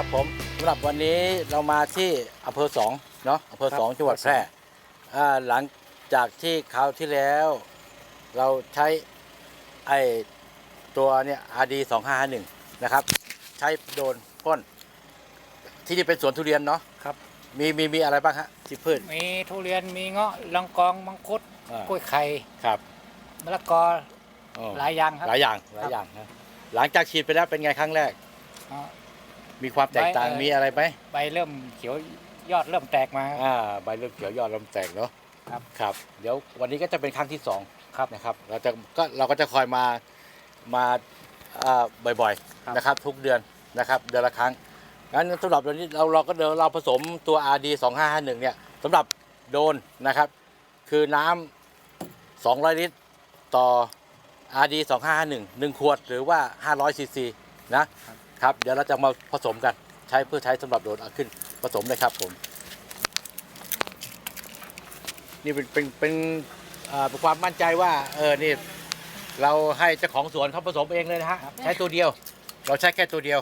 ครับผมสำหรับวันนี้เรามาที่อำเภอสองเนาะอำเภอสองครับจังหวัดแพร่อ่าหลังจากที่คราวที่แล้ว เราใช้ไอตัวเนี่ยอาดีสองห้าหนึ่งนะครับ ใช้โดนพ่นที่นี่เป็นสวนทุเรียนเนาะครับ มีมีมีอะไรบ้างฮะที่พืชมีทุเรียนมีเงาะลังกองมังคุดอ่ากล้วยไข่ครับมะละกออ๋อหลายอย่างครับ หลายอย่างหลายอย่างนะหลังจากฉีดไปแล้วเป็นไงครั้งแรกอ๋อ มีความแตกต่างใบเอ่อ มีอะไรไหมใบเริ่มเขียวยอดเริ่มแตกมาครับอ่าใบเริ่มเขียวยอดเริ่มแตกเนาะครับครับ เดี๋ยววันนี้ก็จะเป็นครั้งที่สองครับนะครับ เราจะก็เราก็จะคอยมามาอ่าบ่อยครับ ๆนะครับ ทุกเดือนนะครับเดือนละครั้งงั้นสำหรับวันนี้เราเราก็เดี๋ยวเราผสมตัว RD 2551เนี่ยสำหรับโดนนะครับ คือน้ำ 200 ลิตร ต่อ RD 2551 1ขวดหรือว่า 500 ซีซีนะ ครับเดี๋ยวเราจะมาผสมกันใช้เพื่อใช้สำหรับโดนเอาขึ้นผสมเลยครับผมนี่เป็นเป็นเป็นความมั่นใจว่าเออนี่เราให้เจ้าของสวนเขาผสมเองเลยนะฮะใช้ตัวเดียว เราใช้แค่ตัวเดียว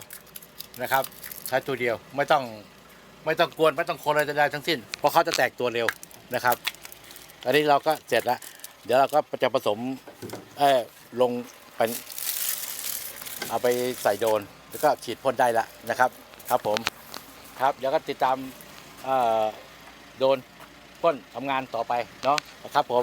นะครับ ใช้ตัวเดียวไม่ต้องไม่ต้องกวนไม่ต้องคนอะไรใดๆทั้งสิ้น เพราะเขาจะแตกตัวเร็วนะครับอันนี้เราก็เสร็จแล้วเดี๋ยวเราก็จะผสมเออลงเป็นเอาไปใส่โดน แล้วก็ฉีดพ่นได้ละนะครับครับผมครับเดี๋ยวก็ติดตามโดนพ่นทำงานต่อไปเนาะนะครับผม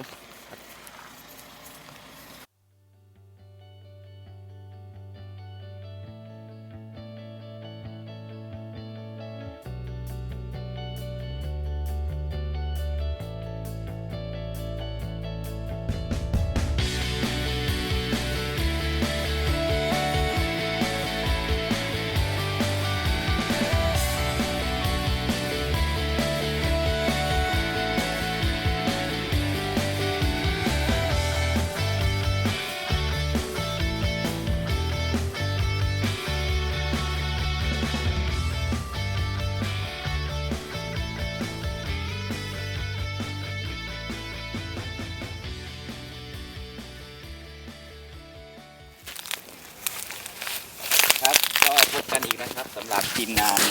ก็พบกันอีกนะครับสำหรับทีมงาน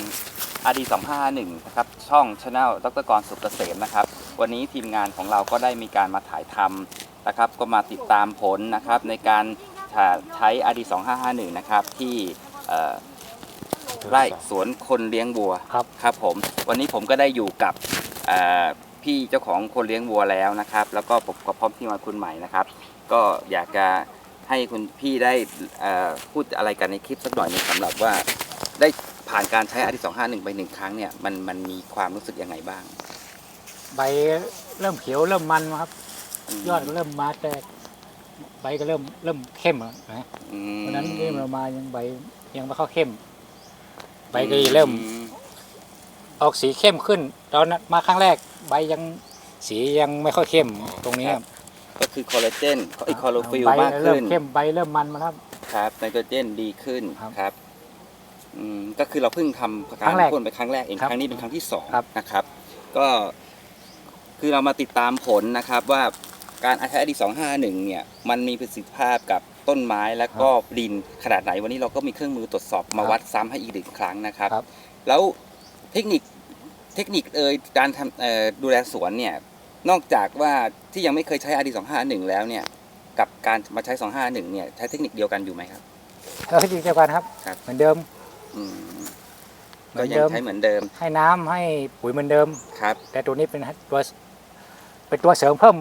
อาดี251นะครับช่องช anel ดรกรสุกเกษมนะครับ วันนี้ทีมงานของเราก็ได้มีการมาถ่ายทำนะครับ ก็มาติดตามผลนะครับในการใช้อาดี2551นะครับที่เอ่อไร่สวนคนเลี้ยงวัวครับครับผมวันนี้ผมก็ได้อยู่กับเอ่อพี่เจ้าของคนเลี้ยงวัวแล้วนะครับ แล้วก็ผมก็พร้อมที่มาคุณใหม่นะครับ ก็อยากจะ ให้คุณพี่ได้เอ่อพูดอะไรกันในคลิปสักหน่อยหนึงสำหรับว่าได้ผ่านการใช้อาร์ดีสองห้าหนึ่งไปหนึ่งครั้งเนี่ยมันมันมีความรู้สึกยังไงบ้าง ใบเริ่มเขียวเริ่มมันครับมยอดก็เริ่มมาแตกใบก็เริ่มเริ่มเข้มแล้วนะอืมเพราะฉะนั้นที่เรามายังใบยังไม่เข้าเข้ม ใบก็เริ่มอืออกสีเข้มขึ้นตอนนั้นมาครั้งแรก ใบยังสียังไม่ค่อยเข้มตรงนี้ครับ ก็คือคอลลาเจนไอคอโรฟิลใบมากเริ่ขึ้มนเข้มใบเริ่มมันมาแล้วครับไนโตรเจนดีขึ้นครับครับอืมก็คือเราเพิ่งทำคการั้รงแรกพ่นไปครั้งแรกเองครับครั้งนี้เป็นครั้งที่สองครับ นะครับ ก็คือเรามาติดตามผลนะครับ ว่าการอาใช้อดีสองห้าหนึ่งเนี่ยมันมีประสิทธิภาพกับต้นไม้แล้วก็ดินขนาดไหนวันนี้เราก็มีเครื่องมือตรวจสอบมาวัดซ้ำให้อีกหนึ่งครั้งนะครับ ครับ แล้วเทคนิคเทคนิคเอ่ยการทำเอ่อดูแลสวนเนี่ย นอกจากว่าที่ยังไม่เคยใช้อดีสองห้าหนึ่งแล้วเนี่ย กับการมาใช้สองห้าหนึ่งเนี่ย ใช้เทคนิคเดียวกันอยู่ไหมครับแล้วจริงเดียวกันครับ ครับ เหมือนเดิม อืมเหมืก็อนยังเดิมใช้เหมือนเดิมให้น้ำให้ปุ๋ยเหมือนเดิม ครับ แต่ตัวนี้เป็นตัวเป็นตัวเสริมเพิ่ม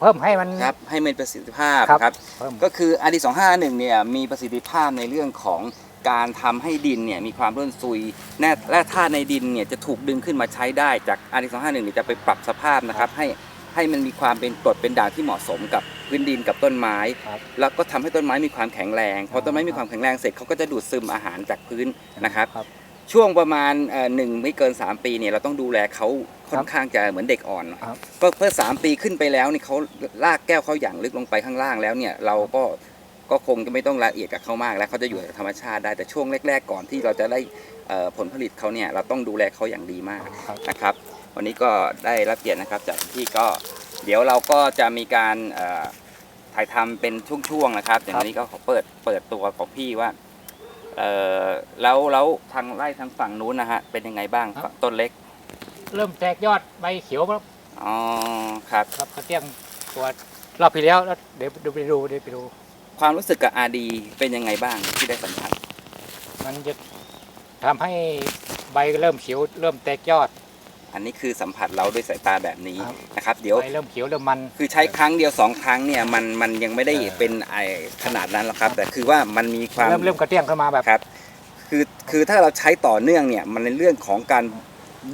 เพิ่มให้มัน ครับให้มีประสิทธิภาพครับ ครับ เพิ่ม ก็คืออดีสองห้าหนึ่งเนี่ยมีประสิทธิภาพในเรื่องของ การทำให้ดินเนี่ยมีความร่วนซุยแน่และธาตุในดินเนี่ยจะถูกดึงขึ้นมาใช้ได้จากอดีสองห้าหนึ่งเนี่ยจะไปปรับสภาพนะครับให้ให้มันมีความเป็นกรดเป็นด่างที่เหมาะสมกับพื้นดินกับต้นไม้ครับแล้วก็ทำให้ต้นไม้มีความแข็งแรงพอต้นไม้ครับมีความแข็งแรงเสร็จเขาก็จะดูดซึมอาหารจากพื้นนะครับครับช่วงประมาณเอ่อหนึ่งไม่เกิน 3 ปีเนี่ยเราต้องดูแลเขาค่อนข้างจะเหมือนเด็กอ่อนครับก็เพื่อ3ปีขึ้นไปแล้วนี่เขาลากแก้วเขาอย่างลึกลงไปข้างล่างแล้วเนี่ยเราก็ ก็คงจะไม่ต้องละเอียดกับเขามาก แล้วเขาจะอยู่กับธรรมชาติได้แต่ช่วงแรก ๆ ก่อนที่เราจะได้เอ่อผลผลิตเขาเนี่ยเราต้องดูแลเขาอย่างดีมากครับนะครับ วันนี้ก็ได้รับเกียรตินะครับจากที่ก็เดี๋ยวเราก็จะมีการเอ่อถ่ายทำเป็นช่วงๆนะครับ อย่างวันนี้ก็ขอเปิดเปิดตัวของพี่ว่าเอ่อแล้วแล้วทางไร่ทางฝั่งนู้นนะฮะเป็นยังไงบ้างครับต้นเล็ก เริ่มแตกยอดใบเขียวแล้วอ๋อครับครับกระเตี้ยงกว่ารอบที่แล้วแล้วเดี๋ยวเดี๋ยวไปดูเดี๋ยวไปดู ความรู้สึกกับอาดีเป็นยังไงบ้างที่ได้สัมผัสมันจะทำให้ใบเริ่มเขียวเริ่มแตกยอด อันนี้คือสัมผัสเราด้วยสายตาแบบนี้ครับ นะครับ เดี๋ยว ใบเริ่มเขียวเริ่มมัน คือใช้ครั้งเดียวสองครั้งเนี่ยมันมันยังไม่ได้เออ เป็นไอขนาดนั้นหรอกครับ แต่คือว่ามันมีความ เริ่มเริ่มกระเตี้ยงขึ้นมาแบบ ครับ คือ คือถ้าเราใช้ต่อเนื่องเนี่ย มันในเรื่องของการ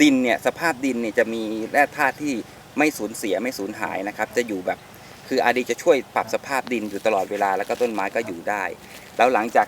ดินเนี่ย สภาพดินเนี่ยจะมีแร่ธาตุที่ไม่สูญเสียไม่สูญหายนะครับ จะอยู่แบบ คืออาดีจะช่วยปรับสภาพดินอยู่ตลอดเวลาแล้วก็ต้นไม้ก็อยู่ได้ แล้วหลังจาก